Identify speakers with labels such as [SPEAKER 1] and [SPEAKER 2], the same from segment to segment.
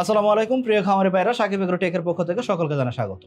[SPEAKER 1] আসসালামু আলাইকুম, প্রিয় খামারি ভাইরা সাকিব এগ্রো টেকের পক্ষ থেকে সকলকে জানা স্বাগত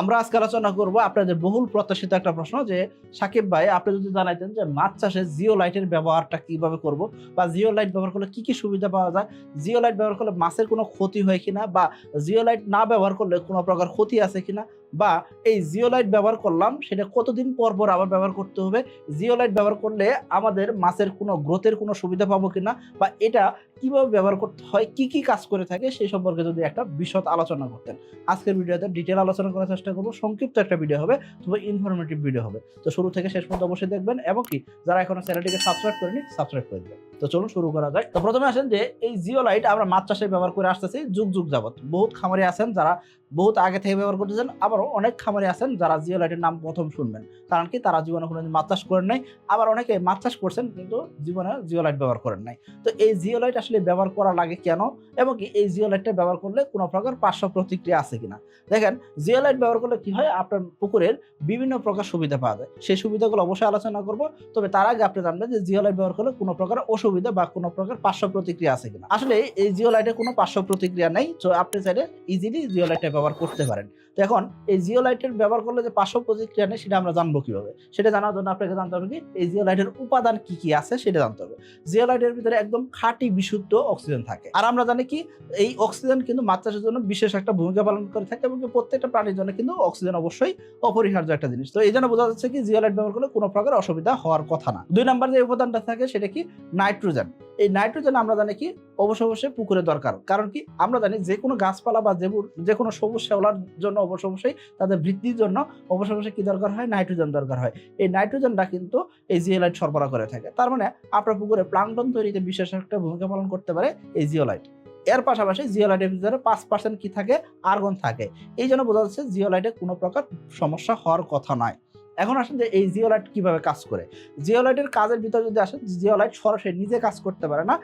[SPEAKER 1] আমরা আজকে আলোচনা করব আপনাদের বহুল প্রত্যাশিত একটা প্রশ্ন যে, সাকিব ভাই, আপনি যদি জানাইতেন যে, মাছ চাষে জিও লাইটের ব্যবহারটা কীভাবে করব বা জিও লাইট ব্যবহার করলে কি কি সুবিধা পাওয়া যায়? জিও লাইট ব্যবহার করলে মাছের কোনো ক্ষতি হয় কিনা বা জিও লাইট না ব্যবহার করলে কোনো প্রকার ক্ষতি আছে কিনা? বা এই জিও লাইট ব্যবহার করলাম, সেটা কতদিন পর পর আবার ব্যবহার করতে হবে? জিও লাইট ব্যবহার করলে আমাদের মাছের কোনো গ্রোথের কোনো সুবিধা পাবো কিনা? বা এটা কীভাবে ব্যবহার করতে হয়? কি কি কাজ করে থাকে? সেই সম্পর্কে যদি একটা বিশদ আলোচনা করতেন। আজকের ভিডিওতে ডিটেল আলোচনা করার চেষ্টা করব। সংক্ষিপ্ত একটা ভিডিও হবে, তবে ইনফরমেটিভ ভিডিও হবে। তো শুরু থেকে শেষ পর্যন্ত অবশ্যই দেখবেন এবং কি, যারা এখনও চ্যানেলটিকে সাবস্ক্রাইব করেনি সাবস্ক্রাইব করে দেবেন। তো চলুন শুরু করা যাক। তো প্রথমে আসেন যে, এই জিও লাইট আমরা মাছ চাষে ব্যবহার করে আসতেছি যুগ যুগ যাবত বহুত খামারে আছেন যারা বহুত আগে থেকে ব্যবহার করতেছেন আবারও অনেক খামারি আছেন যারা জিও লাইটের নাম প্রথম শুনবেন। কারণ কি তারা জীবনে কোনো মাছ চাষ করেন নাই, আবার অনেকে মাছ চাষ করছেন কিন্তু জীবনে জিও লাইট ব্যবহার করেন নাই। তো এই জিও লাইট আসলে ব্যবহার করা লাগে কেন? এবং কি এই জিও লাইটটা ব্যবহার করলে কোনো প্রকার পার্শ্ব প্রতিক্রিয়া আছে কিনা? দেখেন জিও লাইট ব্যবহার করলে কি হয়? আপনার পুকুরের বিভিন্ন প্রকার সুবিধা পাওয়া যায়। সেই সুবিধাগুলো অবশ্যই আলোচনা করব। তবে তার আগে আপনি জানবেন যে জিও লাইট ব্যবহার করলে কোনো প্রকার অসুবিধা বা কোনো প্রকার পার্শ্ব প্রতিক্রিয়া আছে কিনা। আসলে এই জিও লাইটে কোনো পার্শ্ব প্রতিক্রিয়া নেই, তো আপনি চাইলে ইজিলি জিও লাইটটা ব্যবহার করতে পারেন। তো এখন এই জিও লাইটের ব্যবহার করলে যে পার্শ্ব প্রতিক্রিয়া নেই সেটা আমরা জানব কীভাবে? সেটা জানার জন্য আপনাকে জানতে হবে কি, এই জিও লাইটের উপাদান কি কি আছে সেটা জানতে হবে। জিওলাইটের ভিতরে একদম খাঁটি বিশুদ্ধ অক্সিজেন থাকে। আর আমরা জানি কি, এই অক্সিজেন কিন্তু মাছ চাষের জন্য বিশেষ একটা ভূমিকা পালন করে থাকে এবং প্রত্যেকটা প্রাণীর জন্য কিন্তু অক্সিজেন অবশ্যই অপরিহার্য একটা জিনিস। তো এই জন্য বোঝা যাচ্ছে কি, জিওলাইট ব্যবহার করলে কোনো প্রকার অসুবিধা হওয়ার কথা না। দুই নাম্বার যে উপাদানটা থাকে, সেটা কি, নাইট্রোজেন। এই নাইট্রোজেন আমরা জানি কি অবশ্য অবশ্যই পুকুরে দরকার। কারণ কি? আমরা জানি যে কোনো গাছপালা বা যে- যে কোনো সবুজ শ্যাওলার জন্য অবশ্য অবশ্যই তাদের বৃদ্ধির জন্য অবশ্য অবশ্যই কি দরকার হয়? নাইট্রোজেন দরকার হয়। এই নাইট্রোজেনটা কিন্তু এই জিওলাইট সরবরাহ করে থাকে। তার মানে আপনার পুকুরে প্লাঙ্কটন তৈরিতে বিশেষ একটা ভূমিকা পালন করতে পারে এই জিওলাইট। এর পাশাপাশি জিওলাইটের ভিতরে পাঁচ পার্সেন্ট কি থাকে? আর্গন থাকে। এই জন্য বোঝা যাচ্ছে জিওলাইটে কোনো প্রকার সমস্যা হওয়ার কথা নয়। এখন আসেন যে এই জিওলাইট কীভাবে কাজ করে? জিওলাইটের কাজের ভিতরে যদি আসেন, জিওলাইট সরাসরি নিজে কাজ করতে পারে না।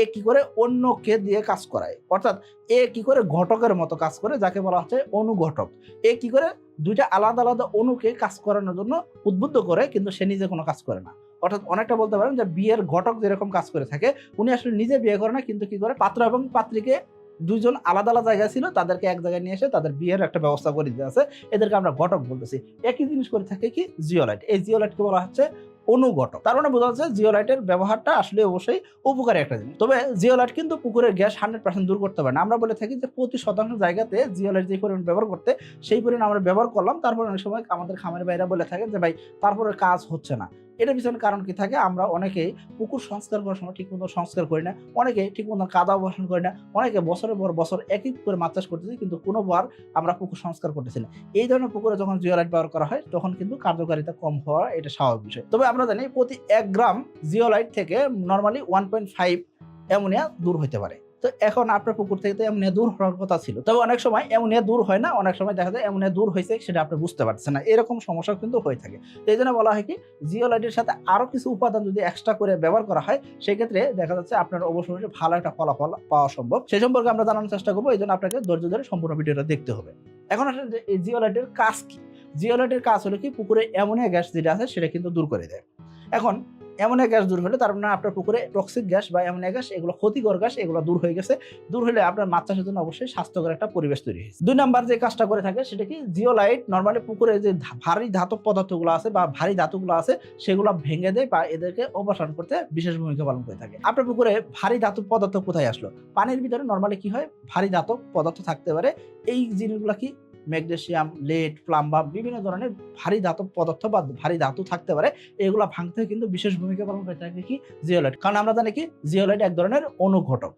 [SPEAKER 1] এ কি করে অন্যকে দিয়ে কাজ করায়? অর্থাৎ এ কি করে ঘটকের মতো কাজ করে, যাকে বলা হচ্ছে অনুঘটক। এ কি করে দুইটা আলাদা আলাদা অনুকে কাজ করানোর জন্য উদ্বুদ্ধ করে, কিন্তু সে নিজে কোনো কাজ করে না। অর্থাৎ অনেকটা বলতে পারেন যে বিয়ের ঘটক যেরকম কাজ করে থাকে, উনি আসলে নিজে বিয়ে করে না, কিন্তু কি করে? পাত্র এবং পাত্রীকে দুইজন আলাদা আলাদা জায়গায় ছিল, তাদেরকে এক জায়গায় নিয়ে এসে তাদের বিয়ের একটা ব্যবস্থা করে দিতে আছে। এদেরকে আমরা ঘটক বলতেছি। একই জিনিস করে থাকে কি? জিওলাইট। এই জিওলাইটকে বলা হচ্ছে অনুঘটক। তার মানে বোঝা যাচ্ছে জিওলাইটের ব্যবহারটা আসলে অবশ্যই উপকারী একটা জিনিস। তবে জিওলাইট কিন্তু পুকুরের গ্যাস হান্ড্রেড পার্সেন্ট দূর করতে পারে না। আমরা বলে থাকি যে প্রতি শতাংশ জায়গাতে জিওলাইট যে পরিমাণ ব্যবহার করতে, সেই পরিমাণ আমরা ব্যবহার করলাম। তারপর অনেক সময় আমাদের খামারের বাইরা বলে থাকে যে, ভাই, তারপরে কাজ হচ্ছে না। এটার পিছনে কারণ কি থাকে? আমরা অনেকেই পুকুর সংস্কার করার সময় ঠিক মতো সংস্কার করি না, অনেকে ঠিক মতো কাদা বসান করি না, অনেকে বছরের পর বছর একই করে মাছ চাষ করতেছি, কিন্তু কোনোবার আমরা পুকুর সংস্কার করতেছি না। এই ধরনের পুকুরে যখন জিওলাইট ব্যবহার করা হয়, তখন কিন্তু কার্যকারিতা কম হওয়া এটা স্বাভাবিক বিষয়। তবে আমরা জানি প্রতি এক গ্রাম জিওলাইট থেকে normally one point five ammonia দূর হতে পারে। তো এখন আপনার পুকুর থেকে তো অ্যামোনিয়া দূর হওয়ার কথা ছিল। তবে অনেক সময় অ্যামোনিয়া দূর হয় না, অনেক সময় দেখা যায় অ্যামোনিয়া দূর হয়েছে সেটা আপনি বুঝতে পারছেন না। এরকম সমস্যা কিন্তু হয়ে থাকে। তো এই জন্য বলা হয় কি, জিওলাইটের সাথে আরও কিছু উপাদান যদি এক্সট্রা করে ব্যবহার করা হয়, সেক্ষেত্রে দেখা যাচ্ছে আপনার অবশ্যই ভালো একটা ফলাফল পাওয়া সম্ভব। সেই সম্পর্কে আমরা জানানোর চেষ্টা করব, এই জন্য আপনাকে ধৈর্য ধরে সম্পূর্ণ ভিডিওটা দেখতে হবে। এখন আসলে এই জিওলাইটের কাজ কি? জিওলাইটের কাজ হলো কি, পুকুরে অ্যামোনিয়া গ্যাস যেটা আছে সেটা কিন্তু দূর করে দেয়। এখন অ্যামোনিয়া গ্যাস দূর হলে তার মানে আপনার পুকুরে টক্সিক গ্যাস বা অ্যামোনিয়া গ্যাস, এগুলো ক্ষতিকর গ্যাস, এগুলো দূর হয়ে গেছে। দূর হলে আপনার মাছ চাষের জন্য অবশ্যই স্বাস্থ্যকর একটা পরিবেশ তৈরি হয়েছে। দুই নাম্বার যে কাজটা করে থাকে সেটা কি? জিওলাইট নর্মালি পুকুরে যে ভারী ধাতব পদার্থগুলো আছে বা ভারী ধাতুগুলো আছে, সেগুলো ভেঙে দেয় বা এদেরকে অপসারণ করতে বিশেষ ভূমিকা পালন করে থাকে। আপনার পুকুরে ভারী ধাতব পদার্থ কোথায় আসলো? পানির ভিতরে নর্মালি কি হয়? ভারী ধাতব পদার্থ থাকতে পারে। এই জিনিসগুলো কি ম্যাগনেসিয়াম, লেড প্লাম্বাম বিভিন্ন ধরনের ভারী ধাতব পদার্থ বা ভারী ধাতু থাকতে পারে। এগুলো ভাঙতে কিন্তু বিশেষ ভূমিকা পালন করে থাকে কি? জিওলাইট কারণ আমরা জানি কি? জিওলাইট এক ধরনের অনুঘটক।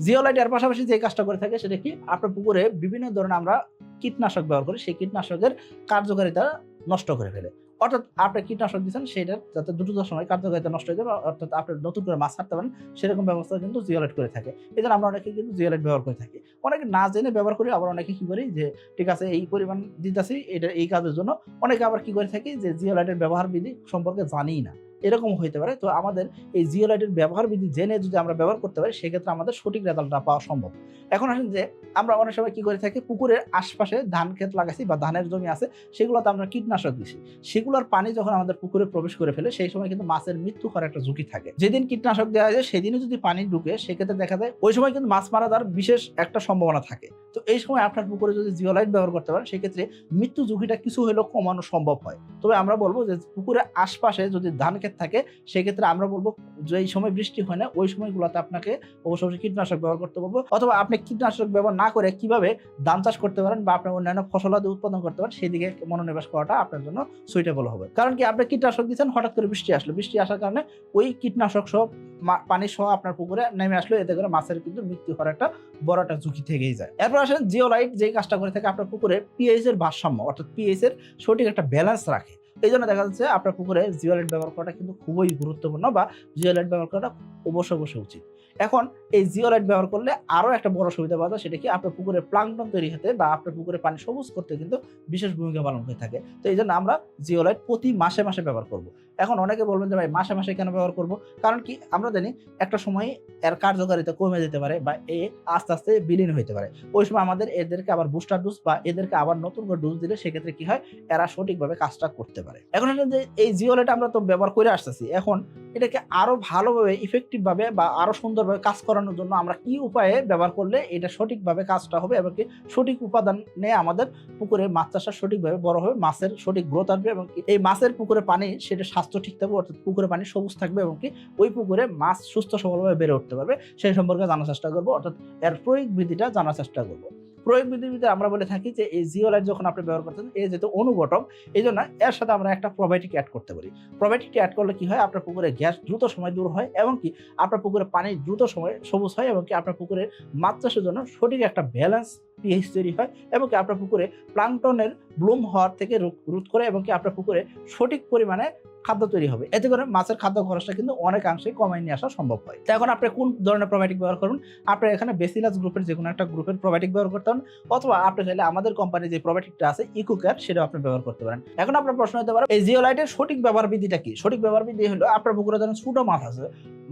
[SPEAKER 1] জিওলাইট এর পাশাপাশি যে কাজটা করে থাকে সেটা কি? আপনার পুকুরে বিভিন্ন ধরনের আমরা কীটনাশক ব্যবহার করি। সেই কীটনাশকের কার্যকারিতা নষ্ট করে ফেলে। অর্থাৎ আপনি কীটনাশক দিচ্ছেন সেটা যাতে দ্রুত সময় কার্যকারিতা নষ্ট হয়ে যাবে অর্থাৎ আপনি নতুন করে মাছ ছাড়তে পারেন, সেরকম ব্যবস্থা কিন্তু জিওলাইট করে থাকে। এই আমরা অনেকে কিন্তু জিওলাইট ব্যবহার করে থাকি। অনেকে না জেনে ব্যবহার করি, আবার অনেকে কী করি যে, ঠিক আছে, এই পরিমাণ দিতেছি, এটা এই কাজের জন্য। অনেকে আবার কি করে থাকি যে জিওলাইটের ব্যবহার বিধি সম্পর্কে জানিই না। এরকম হইতে পারে। তো আমাদের এই জিওলাইটের ব্যবহার বিধি জেনে যদি আমরা ব্যবহার করতে পারি, সেক্ষেত্রে আমাদের সঠিক রেজাল্টটা পাওয়া সম্ভব। এখন আসেন যে, আমরা অনেক সময় কি করে থাকি, পুকুরের আশপাশে ধান ক্ষেত লাগাইছি বা ধানের জমি আছে, সেগুলোতে আমরা কীটনাশক দিছি। সেগুলোর পানি যখন আমাদের পুকুরে প্রবেশ করে ফেলে, সেই সময় কিন্তু মাছের মৃত্যু হওয়ার একটা ঝুঁকি থাকে। যেদিন কীটনাশক দেওয়া যায় সেদিনও যদি পানি ঢুকে, সেক্ষেত্রে দেখা যায় ওই সময় কিন্তু মাছ মারা যাওয়ার বিশেষ একটা সম্ভাবনা থাকে। তো এই সময় আপনার পুকুরে যদি জিওলাইট ব্যবহার করতে পারেন, সেক্ষেত্রে মৃত্যু ঝুঁকিটা কিছু হলেও কমানো সম্ভব হয়। তবে আমরা বলব যে, পুকুরের আশপাশে যদি ধান ক্ষেত থাকে, সেক্ষেত্রে আমরা বলব যে এই সময় বৃষ্টি হয় না, ওই সময়গুলোতে আপনাকে অবশ্য অবশ্যই কীটনাশক ব্যবহার করতে বলব। অথবা আপনি কীটনাশক ব্যবহার না করে কীভাবে ধান চাষ করতে পারেন বা আপনার অন্যান্য ফসলাদি উৎপাদন করতে পারেন সেই দিকে মনোনিবেশ করাটা আপনার জন্য সুইটেবল হবে। কারণ কি, আপনি কীটনাশক দিচ্ছেন, হঠাৎ করে বৃষ্টি আসলো। বৃষ্টি আসার কারণে ওই কীটনাশক মা- পানি সহ আপনার পুকুরে নেমে আসলো, এতে করে মাছের কিন্তু মৃত্যু হওয়ার একটা বড় একটা ঝুঁকি থেকেই যায়। এরপর আসেন জিওলাইট যে কাজটা করে থাকে আপনার পুকুরে পিএইচ এর ভারসাম্য, অর্থাৎ পিএইচ এর সঠিক একটা ব্যালেন্স রাখে। এই জন্য দেখা যাচ্ছে আপনার পুকুরে জিও লাইট ব্যবহার করাটা কিন্তু খুবই গুরুত্বপূর্ণ বা জিও লাইট ব্যবহার করাটা অবশ্যই অবশ্যই উচিত। এখন এই জিও লাইট ব্যবহার করলে আরও একটা বড় সুবিধা পাওয়া যায়, সেটা কি আপনার পুকুরে প্লাংটন তৈরি হতে বা আপনার পুকুরে পানি সবুজ করতে কিন্তু বিশেষ ভূমিকা পালন হয়ে থাকে। তো এই জন্য আমরা জিও লাইট প্রতি মাসে মাসে ব্যবহার করব। এখন অনেকে বলবেন যে ভাই, মাসে মাসে কেন ব্যবহার করব? কারণ কি, আমরা জানি একটা সময় এর কার্যকারিতা কমে যেতে পারে বা এ আস্তে আস্তে বিলীন হইতে পারে। ওই সময় আমাদের এদেরকে আবার বুস্টার ডোজ বা এদেরকে আবার নতুন করে ডোজ দিলে সেক্ষেত্রে কি হয়, এরা সঠিকভাবে কাজটা করতে পারে। এখন যে এই জিওলাইট আমরা তো ব্যবহার করে আসতেছি। এখন এটাকে আরও ভালোভাবে ইফেক্টিভ ভাবে বা আরও সুন্দরভাবে কাজ করানোর জন্য আমরা কি উপায়ে ব্যবহার করলে এটা সঠিকভাবে কাজটা হবে এবং কি সঠিক উপাদান নিয়ে আমাদের পুকুরে মাছ চাষটা সঠিকভাবে বড় হবে, মাছের সঠিক গ্রোথ আসবে এবং এই মাছের পুকুরে পানি সেটা স্বাস্থ্য ঠিক থাকবে, অর্থাৎ পুকুরে পানি সবুজ থাকবে এবং কি ওই পুকুরে মাছ সুস্থ সবলভাবে বেড়ে উঠতে পারবে। সেই সম্পর্কে জানার চেষ্টা করব, অর্থাৎ এর প্রয়োগ বিধিটা জানার চেষ্টা করব। প্রয়োগ ভিতরে আমরা বলে থাকি যে, এই জিওলাইট যখন আপনি ব্যবহার করতেন এই যেহেতু অনুঘটক, এই জন্য এর সাথে আমরা একটা প্রোবায়োটিক অ্যাড করতে পারি। প্রোবায়োটিকটি অ্যাড করলে কি হয়? আপনার পুকুরে গ্যাস দ্রুত সময় দূর হয় এবং কি আপনার পুকুরে পানি দ্রুত সময় সবুজ হয় এবং কি আপনার পুকুরে মাছ চাষের জন্য সঠিক একটা ব্যালেন্স পিএইচ তৈরি হয় এবং কি আপনার পুকুরে প্লাংটনের ব্লুম হওয়ার থেকে রোধ করে এবং কি আপনার পুকুরে সঠিক পরিমাণে খাদ্য তৈরি হবে। এতে করে মাছের খাদ্য খরচটা কিন্তু অনেকাংশে কমায় নিয়ে আসা সম্ভব হয়। তো এখন আপনি কোন ধরনের প্রোবায়োটিক ব্যবহার করুন? আপনি এখানে বেসিলাস গ্রুপের যে কোনো একটা গ্রুপের প্রোবায়োটিক ব্যবহার করতে পারেন, অথবা আপনি চাইলে আমাদের কোম্পানির যে প্রোবায়োটিকটা আছে ইকো কেয়ার সেটাও আপনি ব্যবহার করতে পারেন। এখন আপনার প্রশ্ন হতে পারে, এই জিওলাইটের সঠিক ব্যবহার বিধিটা কি? সঠিক ব্যবহার বিধি হলো, আপনার পুকুরে ধরেন ছোট মাছ আছে,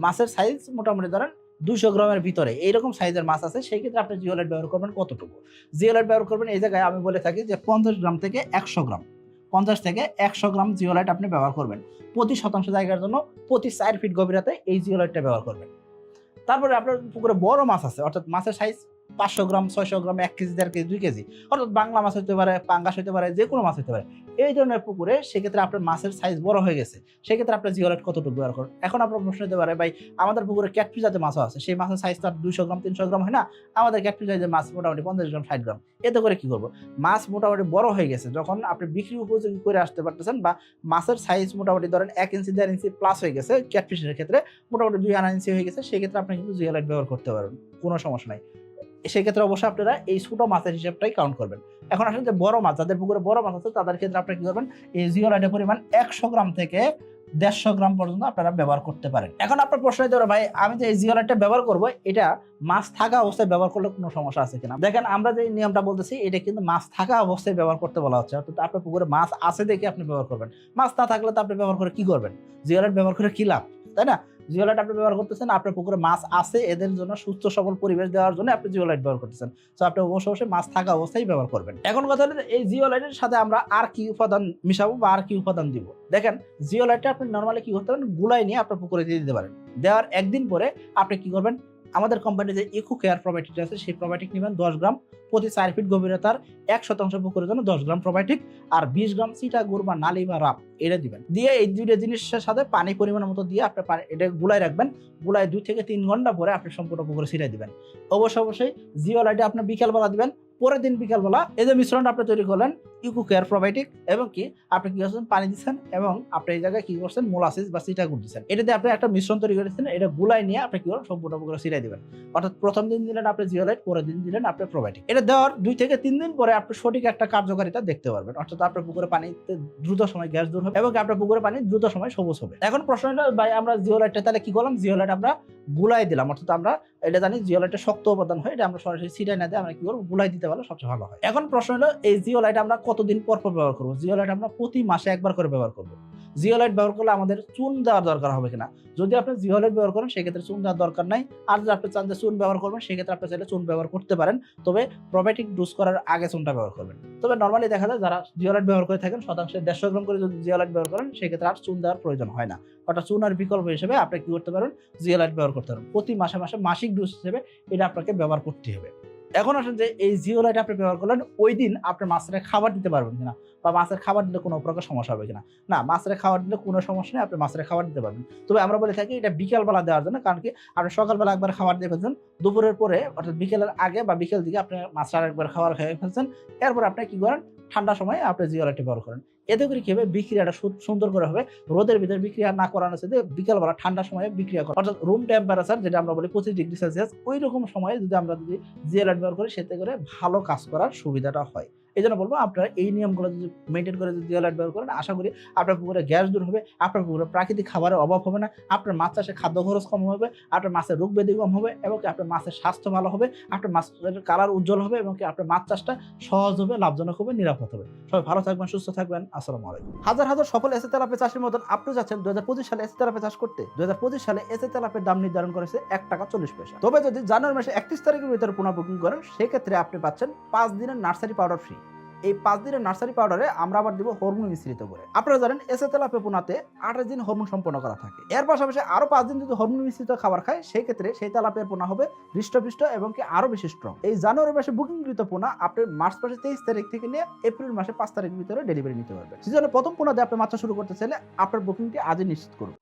[SPEAKER 1] মাছের সাইজ মোটামুটি ধরেন দুশো গ্রামের ভিতরে, এইরকম সাইজের মাছ আছে, সেই ক্ষেত্রে আপনি জিওলাইট ব্যবহার করবেন কতটুকু? জিওলাইট ব্যবহার করবেন এই জায়গায় আমি বলে থাকি যে পঞ্চাশ গ্রাম থেকে একশো গ্রাম। পঞ্চাশ থেকে একশো গ্রাম জিওলাইট আপনি ব্যবহার করবেন। প্রতি শতাংশ জায়গার জন্য প্রতি চার ফিট গভীরতায় এই জিওলাইটটা ব্যবহার করবেন। তারপরে আপনার পুকুরে বড় মাছ আছে, অর্থাৎ মাছের সাইজ পাঁচশো গ্রাম, ছয়শো গ্রাম, এক কেজি, দেড় কেজি, দুই কেজি। অর্থাৎ বাংলা মাছ হতে পারে, পাঙ্গাস হতে পারে, যে কোনো মাছ হতে পারে। এই ধরনের পুকুরে সেক্ষেত্রে আপনার মাছের সাইজ বড় হয়ে গেছে। সেক্ষেত্রে আপনার জিওলাইট কতটুকু ব্যবহার করেন? এখন আপনার প্রশ্ন হতে পারে, ভাই, আমাদের পুকুরে ক্যাটফিস জাতের মাছও আছে। সেই মাছের সাইজ তার দুইশো গ্রাম, তিনশো গ্রাম হয় না। আমাদের ক্যাটফিস জাতের মাছ মোটামুটি পঞ্চাশ গ্রাম, ষাট গ্রাম। এতে করে কি করব? মাছ মোটামুটি বড় হয়ে গেছে। যখন আপনি বিক্রি উপযোগী করে আসতে পারতেছেন বা মাছের সাইজ মোটামুটি ধরেন এক ইঞ্চি, দেড় ইঞ্চি প্লাস হয়ে গেছে ক্যাটফিশের ক্ষেত্রে, মোটামুটি দুই আড়াই ইঞ্চি হয়ে গেছে, সেক্ষেত্রে আপনি কিন্তু জিওলাইট ব্যবহার করতে পারেন কোনো সমস্যা নাই। সেক্ষেত্রে অবশ্যই আপনারা এই ছোটো মাছের হিসাবটাই কাউন্ট করবেন। এখন আসলে যে বড় মাছ, যাদের পুকুরে বড় মাছ আছে, তাদের ক্ষেত্রে আপনারা কি করবেন? এই জিওলাইটের পরিমাণ একশো গ্রাম থেকে দেড়শো গ্রাম পর্যন্ত আপনারা ব্যবহার করতে পারেন। এখন আপনার প্রশ্ন হতে ভাই, আমি যে এই জিওলাইটটা ব্যবহার করব, এটা মাছ থাকা অবস্থায় ব্যবহার করলে কোনো সমস্যা আছে কিনা? দেখেন, আমরা যে নিয়মটা বলতেছি, এটা কিন্তু মাছ থাকা অবস্থায় ব্যবহার করতে বলা হচ্ছে। অর্থাৎ আপনার পুকুরে মাছ আছে দেখে আপনি ব্যবহার করবেন। মাছ না থাকলে তো আপনি ব্যবহার করে কি করবেন? জিওলাইট ব্যবহার করে কি লাভ? তাই না? জিওলাইট আপনি ব্যবহার করতেছেন, আপনার পুকুরে মাছ আছে, এদের জন্য সুস্থ সবল পরিবেশ দেওয়ার জন্য আপনি জিওলাইট ব্যবহার করতেছেন। তো আপনি অবশ্য অবশ্যই মাছ থাকা অবস্থায় ব্যবহার করবেন। এখন কথা হলো এই জিওলাইটের সাথে আমরা আর কি উপাদান মিশাবো বা আর কি উপাদান দিব? দেখেন জিওলাইটটা আপনি নর্মালি কি করতে পারেন, গুলাই নিয়ে আপনার পুকুরে দিয়ে দিতে পারেন। দেওয়ার একদিন পরে আপনি কি করবেন আমাদের কোম্পানি যে ইকো কেয়ার প্রোবায়োটিক আছে, সেই প্রোবায়োটিক নেবেন দশ গ্রাম। প্রতি চার ফিট গভীরতার এক শতাংশ পুকুরের জন্য দশ গ্রাম প্রোবায়োটিক আর বিশ গ্রাম চিটা গুড় বা নালি বা রাপ এটা দিবেন। দিয়ে এই দুইটা জিনিসের সাথে পানি পরিমাণ মতো দিয়ে আপনি পানি এটা গুলাই রাখবেন। গুলাই দুই থেকে তিন ঘণ্টা পরে আপনি সম্পূর্ণ পুকুরে ছিটাই দিবেন। অবশ্য অবশ্যই জিও লাইটে আপনি বিকেলবেলা দিবেন। পরের দিন বিকালবেলা এই যে মিশ্রণটা আপনি তৈরি করলেন, ইকো কেয়ার প্রোবায়োটিক এবং কি আপনি কি করছেন? পানি দিচ্ছেন এবং আপনি এই জায়গায় কি করছেন? মোলাসিস বা সিটা গুড় দিচ্ছেন এটাতে আপনি একটা মিশ্রণ তৈরি করেছেন, এটা গুলাই নিয়ে আপনি কি করেন সম্পূর্ণ পুকুরে ছিটাই দিবেন। অর্থাৎ প্রথম দিন দিলেন আপনি জিওলাইট, পরের দিন দিলেন আপনি প্রোবায়োটিক। এটা দেওয়ার দুই থেকে তিন দিন পরে আপনি সঠিক একটা কার্যকারিতা দেখতে পারবেন। অর্থাৎ আপনার পুকুরে পানিতে দ্রুত সময় গ্যাস দূর হবে এবং আপনার পুকুরে পানি দ্রুত সময় সবুজ হবে। এখন প্রশ্ন হলো, ভাই, আমরা জিওলাইটটা তাহলে কি করলাম? জিওলাইট আমরা গুলাই দিলাম। অর্থাৎ আমরা এটা জানি জিওলাইটের শক্ত উপাদান হয়, এটা আমরা সরাসরি ছিটাই না দিয়ে আমরা কি করব? গুলাই দিতে পারলে সবচেয়ে ভালো হয়। এখন প্রশ্ন হলো, এই জিওলাইট আমরা কতদিন পর পর ব্যবহার করব? জিওলাইট আমরা প্রতি মাসে একবার করে ব্যবহার করব। জিওলাইট ব্যবহার করলে আমাদের চুন দেওয়ার দরকার হবে কিনা? যদি আপনি জিওলাইট ব্যবহার করেন, সেক্ষেত্রে চুন দেওয়ার দরকার নাই। আর যদি আপনি চান যে চুন ব্যবহার করবেন, সেক্ষেত্রে আপনি চাইলে চুন ব্যবহার করতে পারেন। তবে প্রোবায়োটিক ডোজ করার আগে চুনটা ব্যবহার করবেন। তবে নর্মালি দেখা যায়, যারা জিও লাইট ব্যবহার করে থাকেন, শতাংশে দেড়শো গ্রাম করে যদি জিও লাইট ব্যবহার করেন, সেক্ষেত্রে আর চুন দেওয়ার প্রয়োজন হয় না। অর্থাৎ চুনার বিকল্প হিসেবে আপনি কি করতে পারেন জিও লাইট ব্যবহার করতে পারেন প্রতি মাসে মাসে মাসিক ডোজ হিসেবে এটা আপনাকে ব্যবহার করতে হবে। এখন আসেন যে এই জিওলাইট আপনি ব্যবহার করলেন, ওই দিন আপনি মাছের খাবার দিতে পারবেন কিনা? বা মাছের খাবার দিলে কোনো প্রকার সমস্যা হবে কিনা? না, মাছের খাবার দিলে কোনো সমস্যা নেই, আপনি মাছের খাবার দিতে পারবেন। তবে আমরা বলে থাকি এটা বিকালবেলা দেওয়ার জন্য, কারণ কি আপনি সকালবেলা একবার খাবার দিয়ে ফেলছেন, দুপুরের পরে, অর্থাৎ বিকেলের আগে বা বিকেল দিকে আপনি মাছটা একবার খাবার খেয়ে ফেলছেন, এরপর আপনি কি করেন? ঠান্ডা সময়ে আপনি জিওলাইটটি ব্যবহার করেন। এতে করে কি হবে? বিক্রিয়াটা সুন্দর করে হবে। রোদের ভিতরে বিক্রিয়া না করানোর সাথে বিকালবেলা ঠান্ডা সময়ে বিক্রিয়া করা। অর্থাৎ রুম টেম্পারেচার যেটা আমরা বলি পঁচিশ ডিগ্রি সেলসিয়াস ওই রকম সময়ে যদি আমরা যদি জিওলাইট ব্যবহার করি, সেতে করে ভালো কাজ করার সুবিধাটা হয়। এই জন্য বলব, আপনারা এই নিয়মগুলো যদি মেনটেন করে যদি জিওলাইট ব্যবহার করেন, আশা করি আপনার পুকুরে গ্যাস দূর হবে, আপনার পুকুরে প্রাকৃতিক খাবারের অভাব হবে না, আপনার মাছ চাষে খাদ্য খরচ কম হবে, আপনার মাছের রোগ ব্যাধি কম হবে, এবং আপনার মাছের স্বাস্থ্য ভালো হবে, আপনার মাছের কালার উজ্জ্বল হবে, এবং আপনার মাছ চাষটা সহজ হবে লাভজনক হবে, নিরাপদ হবে। সবাই ভালো থাকবেন, সুস্থ থাকবেন। আসসালামু আলাইকুম। হাজার হাজার সফল এসে তেলাপে চাষের মতন আপনি যাচ্ছেন দু সালে এসে তেলাপে চাষ করতে। দুই হাজার পঁচিশ সালে এসে তেলাপের দাম নির্ধারণ করেছে এক টাকা চল্লিশ পয়সা। তবে যদি জানুয়ারি মাসে একত্রিশ তারিখের ভিতরে পুনঃ বুকিং করেন, সেক্ষেত্রে আপনি পাচ্ছেন পাঁচ দিনের নার্সারি পাউডার ফ্রি। এই পাঁচ দিনের নার্সারি পাউডারে আমরা আবার দিব হরমোন মিশ্রিত করে। আপনারা জানেন এসে তেলাপে পোনাতে আঠাশ দিন হরমোন সম্পন্ন করা থাকে। এর পাশাপাশি আরও পাঁচ দিন যদি হরমোন মিশ্রিত খাবার খায়, সেই ক্ষেত্রে সেই তেলাপের পোনা হবে হৃষ্টপুষ্ট এবং কি আরও বেশি স্ট্রং এই জানুয়ারি মাসে বুকিংকৃত পোনা আপনি মার্চ মাসে তেইশ তারিখ থেকে নিয়ে এপ্রিল মাসে পাঁচ তারিখের ভিতরে ডেলিভারি নিতে পারবেন। সিজনের প্রথম পোনা দিয়ে আপনি মাত্রা শুরু করতে চাইলে আপনার বুকিংটি আজই নিশ্চিত করুন।